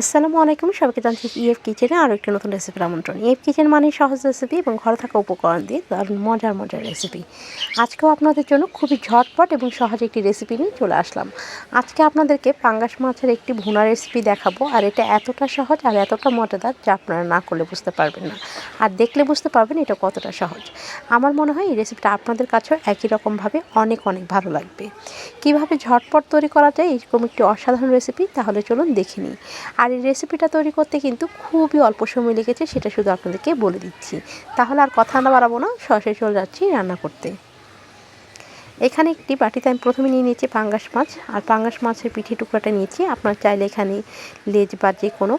আসসালামু আলাইকুম, সবাইকে জানছি ইএফ কিচেনে আরও একটি নতুন রেসিপির আমন্ত্রণ। ইএফ কিচেন মানে সহজ রেসিপি এবং ঘরে থাকা উপকরণ দিয়ে দারুণ মজার মজার রেসিপি আজকেও আপনাদের জন্য খুবই ঝটপট এবং সহজ একটি রেসিপি নিয়ে চলে আসলাম। আজকে আপনাদেরকে পাঙ্গাস মাছের একটি ভুনা রেসিপি দেখাবো, আর এটা এতটা সহজ আর এতটা মজাদার যা আপনারা না করলে বুঝতে পারবেন না। আর দেখলে বুঝতে পারবেন এটা কতটা সহজ। আমার মনে হয় এই রেসিপিটা আপনাদের কাছেও একই রকমভাবে অনেক অনেক ভালো লাগবে। কীভাবে ঝটপট তৈরি করা যায়, এরকম একটি অসাধারণ রেসিপি তাহলে চলুন দেখে নিই। আর এই রেসিপিটা তৈরি করতে কিন্তু খুবই অল্প সময় লেগেছে, সেটা শুধু আপনাদেরকে বলে দিচ্ছি। তাহলে আর কথা না বাড়াবো না, সরাসরি চলে যাচ্ছি রান্না করতে। এখানে একটি বাটিতে আমি প্রথমে নিয়ে নিয়েছি পাঙ্গাস মাছ, আর পাঙ্গাস মাছের পিঠে টুকরাটা নিয়েছি। আপনার চাইলে এখানে লেজ বা যে কোনো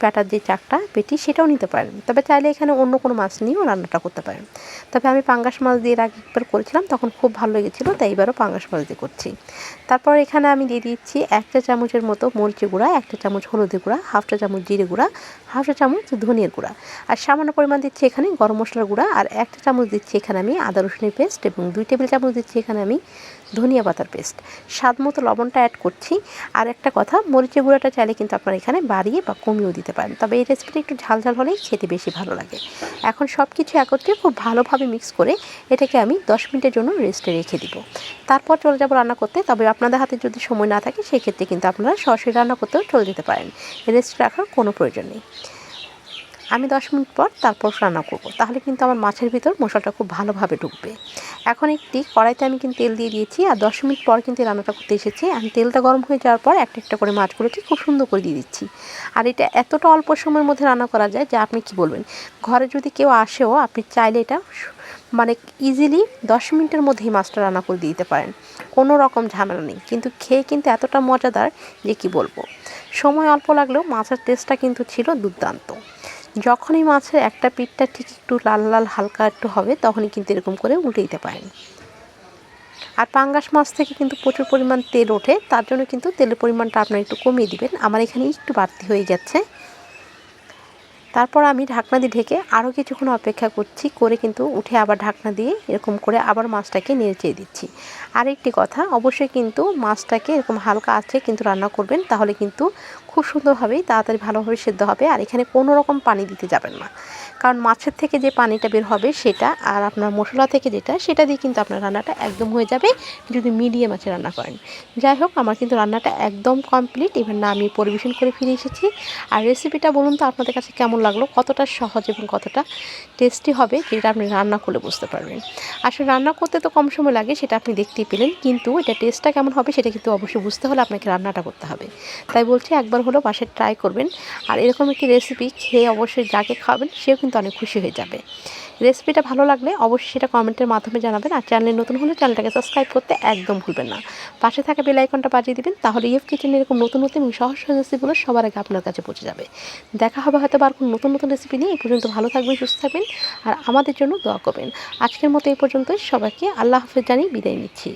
প্যাটার যে চাকটা, পেটি সেটাও নিতে পারেন। তবে চাইলে এখানে অন্য কোনো মাছ নিয়েও রান্নাটা করতে পারেন। তবে আমি পাঙ্গাস মাছ দিয়ে আগে একবার করেছিলাম, তখন খুব ভালো লেগেছিলো, তাই এবারও পাঙ্গাস মাছ দিয়ে করছি। তারপর এখানে আমি দিয়ে দিচ্ছি একটা চামচের মতো মরিচি গুঁড়া একটা চামচ হলুদের গুঁড়া হাফটা চামচ জিরে গুঁড়া হাফটা চামচ ধনিয়ার গুঁড়া। আর সামান্য পরিমাণ দিচ্ছি এখানে গরম মশলার গুঁড়া, আর একটা চামচ দিচ্ছি এখানে আমি আদা রসুনের পেস্ট এবং দুই টেবিল চামচ দিচ্ছি এখানে আমি ধনিয়া পাতার পেস্ট স্বাদ মতো লবণটা অ্যাড করছি। আর একটা কথা, মরিচের গুঁড়াটা চাইলে কিন্তু আপনারা এখানে বাড়িয়ে বা কমিয়েও দিতে পারেন। তবে এই রেসিপিটা একটু ঝাল ঝাল হলেই খেতে বেশি ভালো লাগে। এখন সব কিছু একত্রে খুব ভালোভাবে মিক্স করে এটাকে আমি দশ মিনিটের জন্য রেস্টে রেখে দিব। তারপর চলে যাব রান্না করতে। তবে আপনাদের হাতে যদি সময় না থাকে, সেক্ষেত্রে কিন্তু আপনারা সরাসরি রান্না করতেও চলে যেতে পারেন। রেস্ট রাখার কোনো প্রয়োজন নেই। আমি দশ মিনিট পর তারপর রান্না করব। তাহলে কিন্তু আমার মাছের ভিতর মশলাটা খুব ভালোভাবে ঢুকবে। এখন একটি কড়াইতে আমি কিন্তু তেল দিয়ে দিয়েছি আর দশ মিনিট পর কিন্তু রান্নাটা করতে এসেছি। আমি তেলটা গরম হয়ে যাওয়ার পর একটা একটা করে মাছগুলোকে খুব সুন্দর করে দিয়ে দিচ্ছি। আর এটা এতটা অল্প সময়ের মধ্যে রান্না করা যায় যে আপনি কি বলবেন? ঘরে যদি কেউ আসেও আপনি চাইলে এটা মানে ইজিলি দশ মিনিটের মধ্যেই মাছটা রান্না করে দিতে পারেন। কোনো রকম ঝামেলা নেই। কিন্তু খেয়ে কিন্তু এতটা মজাদার যে কি বলব? সময় অল্প লাগলেও মাছের টেস্টটা কিন্তু ছিল দুর্দান্ত। যখনই মাছের একটা পিঠটা ঠিক একটু লাল লাল, হালকা একটু হবে, তখনই কিন্তু এরকম করে উল্টে দিতে পারেন। আর পাঙ্গাস মাছ থেকে কিন্তু প্রচুর পরিমাণ তেল ওঠে, তার জন্য কিন্তু তেলের পরিমাণটা আপনারা একটু কমিয়ে দিবেন। আমার এখানে একটু বাড়তি হয়ে যাচ্ছে। তারপর আমি ঢাকনা দিয়ে ঢেকে আরও কিছুক্ষণ অপেক্ষা করছি, করে কিন্তু উঠে আবার ঢাকনা দিয়ে এরকম করে আবার মাছটাকে নেড়ে দিচ্ছি। আর একটি কথা, অবশ্যই কিন্তু মাছটাকে এরকম হালকা আছে কিন্তু রান্না করবেন, তাহলে কিন্তু খুব সুন্দরভাবেই তাড়াতাড়ি ভালোভাবে সেদ্ধ হবে আর এখানে কোনো রকম পানি দিতে যাবেন না। কারণ মাছের থেকে যে পানিটা বের হবে সেটা আর আপনার মশলা থেকে যেটা, সেটা দিয়ে কিন্তু আপনার রান্নাটা একদম হয়ে যাবে। যদি মিডিয়াম আছে রান্না করেন। যাই হোক, আমার কিন্তু রান্নাটা একদম কমপ্লিট এবার না, আমি পরিবেশন করে ফিরে এসেছি। আর রেসিপিটা বলুন তো আপনাদের কাছে কেমন লাগল? কতটা সহজ এবং কতটা টেস্টি হবে যেটা আপনি রান্না করলে বুঝতে পারবেন। আসলে রান্না করতে তো কম সময় লাগে, সেটা আপনি দেখতেই পেলেন। কিন্তু এটা টেস্টটা কেমন হবে সেটা কিন্তু অবশ্যই বুঝতে হলে আপনাকে রান্নাটা করতে হবে। তাই বলছি একবার হলেও বাসায় ট্রাই করবেন। আর এরকম একটি রেসিপি খেয়ে অবশ্যই যাকে খাওয়াবেন, সেও কিন্তু অনেক খুশি হয়ে যাবে। রেসিপিটা ভালো লাগলে অবশ্যই সেটা কমেন্টের মাধ্যমে জানাবেন। আর চ্যানেলে নতুন হলে চ্যানেলটাকে সাবস্ক্রাইব করতে একদম ভুলবেন না। পাশে থাকা বেল আইকনটা বাজিয়ে দিবেন, তাহলে ইএফ কিচেন এরকম নতুন নতুন এবং সহজ সহজ রেসিপিগুলো সবার আগে আপনার কাছে পৌঁছে যাবে। দেখা হবে হয়তো আর কোনো নতুন নতুন রেসিপি নিয়ে। এই পর্যন্ত ভালো থাকবেন, সুস্থ থাকবেন, আর আমাদের জন্য দোয়া করবেন। আজকের মতো এই পর্যন্তই। সবাইকে আল্লাহ হাফেজ জানিয়ে বিদায় নিচ্ছি।